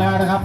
แล้วนะครับ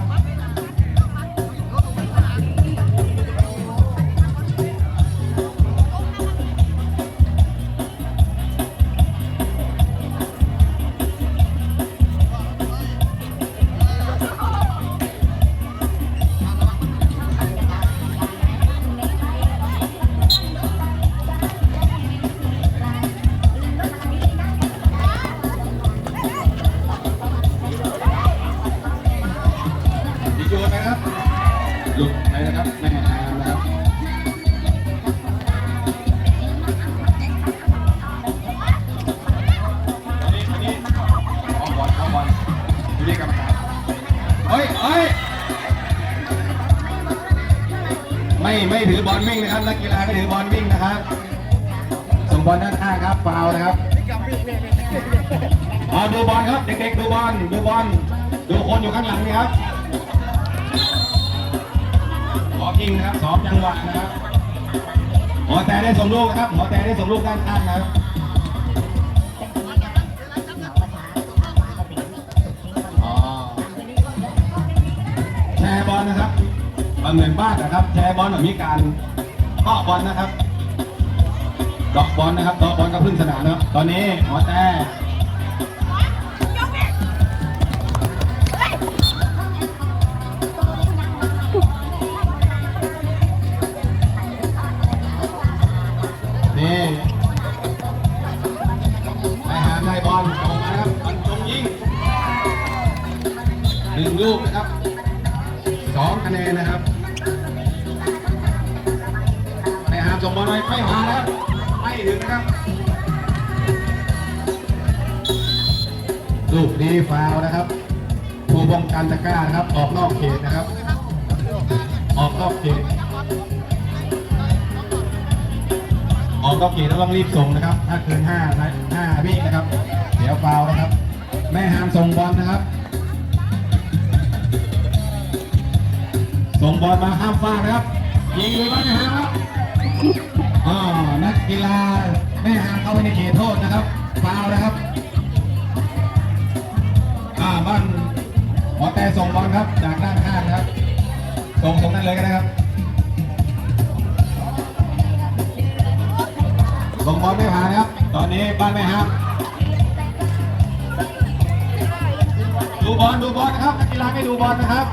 ไม่ไม่ถือบอลวิ่งนะครับนักกีฬาไม่ถือบอลวิ่งนะครับส่งบอลด้านข้างครับฟาวนะครับเอาดูบอลครับเด็กๆดูบอลดูบอลดูคนอยู่ข้างหลังนี่ครับขอยิงนะครับสองจังหวะนะครับหมอแต่ได้ส่งลูกนะครับหมอแต่ได้ส่งลูกด้านข้างนะครับ มันเหมือนบ้านนะครับแชร์บอลแบบมีการเกาะบอลนะครับเกาะบอลนะครับเกาะบอลกับพึ่งสนามนะครับตอนนี้หมอแต่นี่ไปหาไทยบอลออกมานะครับบอลตรงยิงหนึ่งลูกนะครับสองคะแนนนะครับ ส่งบอลไว้ไม่หานะครับไม่ถึงนะครับลูกนี้ฟาวล์นะครับผู้ป้องกันตะกร้านะครับ ออกนอกเขตนะครับ ออกนอกเขตออกนอกเขตแล้วต้องรีบส่งนะครับ ถ้าเกิน5นะ5วินะครับ เดี๋ยวฟาวล์นะครับ แม่ห้ามส่งบอลนะครับส่งบอลมาห้ามฟาดนะครับยิงเลยบ้านแม่ห้ามครับ อ๋อนักกีฬาแม่ห้ามเข้าไปในเขตโทษนะครับฟาวนะครับอ่าบ้านหมอแต่ส่งบอลครับ จากด้านข้างนะครับส่งตรงนั้นเลยก็ได้ครับส่งบอลไม่ผ่านครับ ตอนนี้บ้านไม่ฮับดูบอลดูบอลนะครับนักกีฬาไม่ดูบอลนะครับ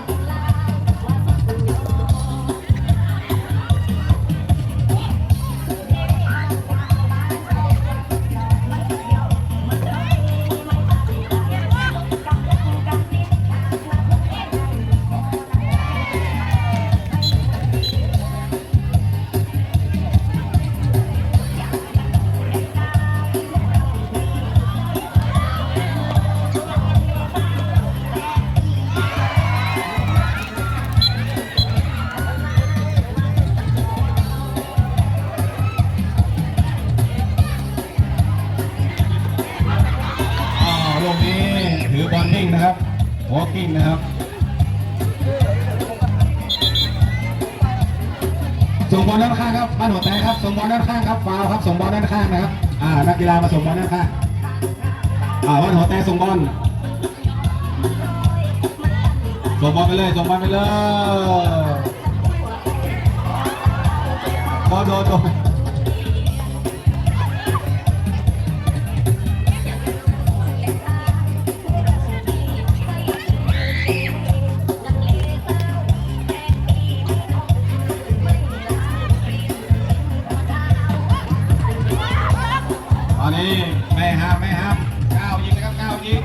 ถือบอลนิ่งนะครับวอลกิ้งนะครับส่งบอลด้านข้างครับบ้านหัวแตกครับส่งบอลด้านข้างครับฟาวครับส่งบอลด้านข้างนะครับอ่านักกีฬามาส่งบอลด้านข้างอ่าบ้านหัวแตกส่งบอลส่งบอลไปเลยส่งบอลไปเลยบอลโดนโดน อนนี้แม่ห้ามแม่ห้ามก้าวยิงนะครับก้าวยิง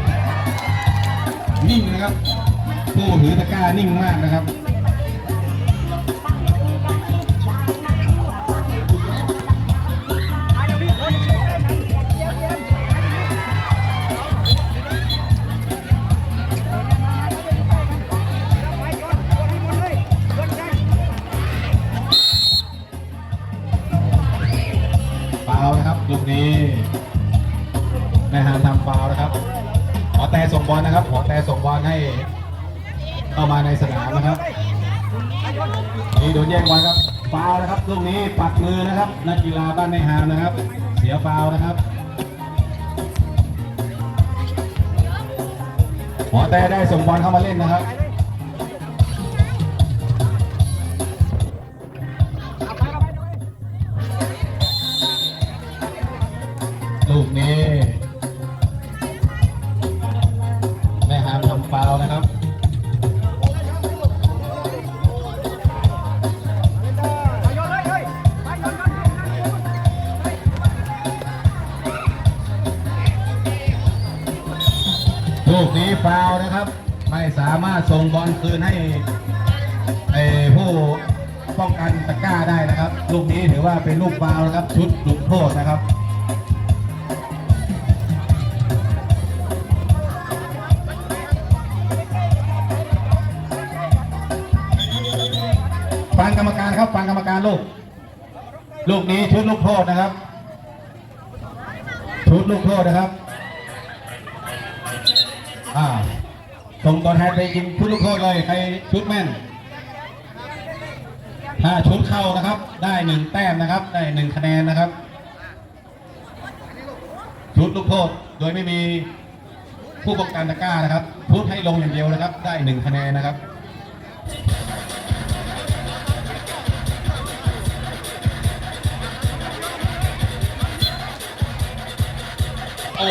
นิ่งนะครับผู้ถือตะกร้านิ่งมากนะครับ นี่โดนแย่งบอลครับฟาวนะครับลูกนี้ปัดมือนะครับ นักกีฬาบ้านในหามนะครับ เสียฟาวนะครับหมอแต่ได้ส่งบอลเข้ามาเล่นนะครับ นี้ฟาวนะครับ ไม่สามารถส่งบอลคืนให้ไอ้ผู้ป้องกันตะกร้าได้นะครับ ลูกนี้ถือว่าเป็นลูกฟาวล์นะครับ ชุดลุกโทษนะครับฟังกรรมการครับฟังกรรมการลูก ลูกนี้ชุดลูกโทษนะครับ ชุดลูกโทษนะครับ อ่าส่งตัวแทนไปยิงชุดลูกโทษเลยใครชุดแม่น ถ้าชุดเข้านะครับ ได้หนึ่งแต้มนะครับ ได้หนึ่งคะแนนนะครับ ชุดลูกโทษโดยไม่มีผู้ป้องกันตะกร้านะครับชุดให้ลงอย่างเดียวนะครับ ได้หนึ่งคะแนนนะครับโอ้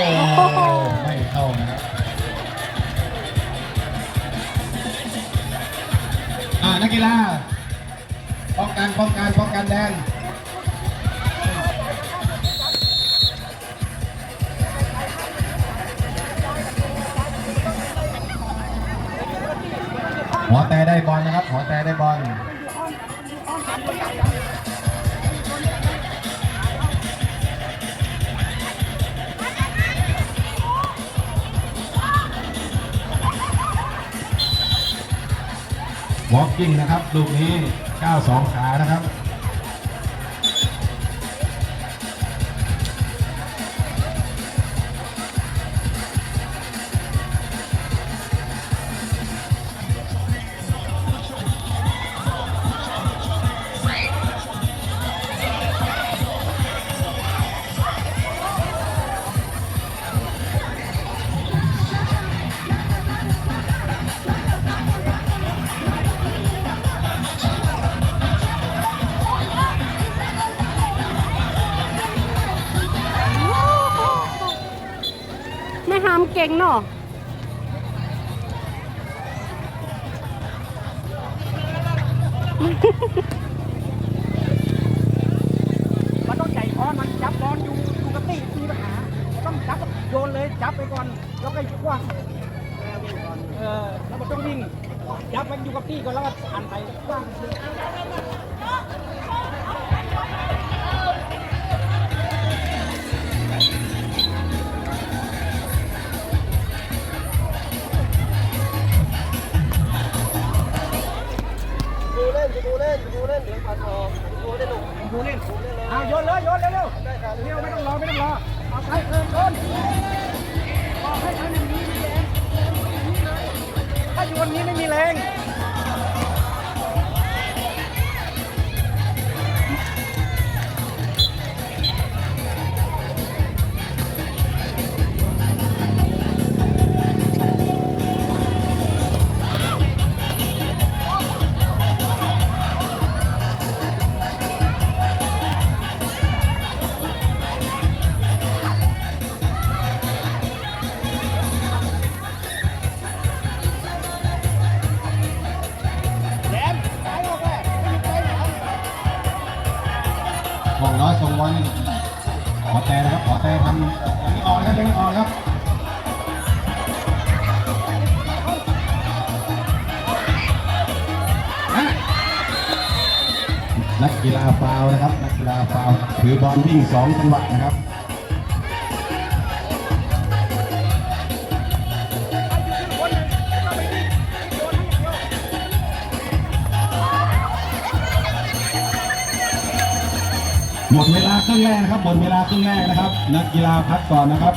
อ่านักาป้องกันป้องกันป้องกันแดงหัวแต่ได้บอลนะครับหัวแต่ได้บอล วอล์กกิ้งนะครับ ลูกนี้ 92 ขานะครับ ก่งเนาะมันต้องใจคอนมันจับบอลอยู่อยู่กับที่มีปัญหาต้องจับโยนเลยจับไปก่อนแล้วก็กว้างเออแล้วมันต้องวิ่งจับมันอยู่กับที่ก่อนแล้วก็อ่านไปกว้าง อยขอแต่นะครับขอแต่ทำอย่างนี้ออกนะครับอย่างนี้ออกครับนักกีฬาฟาวนะครับนักกีฬาฟาวถือบอลวิ่งสองจังหวะนะครับ หมดเวลาครึ่งแรกนะครับหมดเวลาครึ่งแรกนะครับ นักกีฬาพักก่อนนะครับ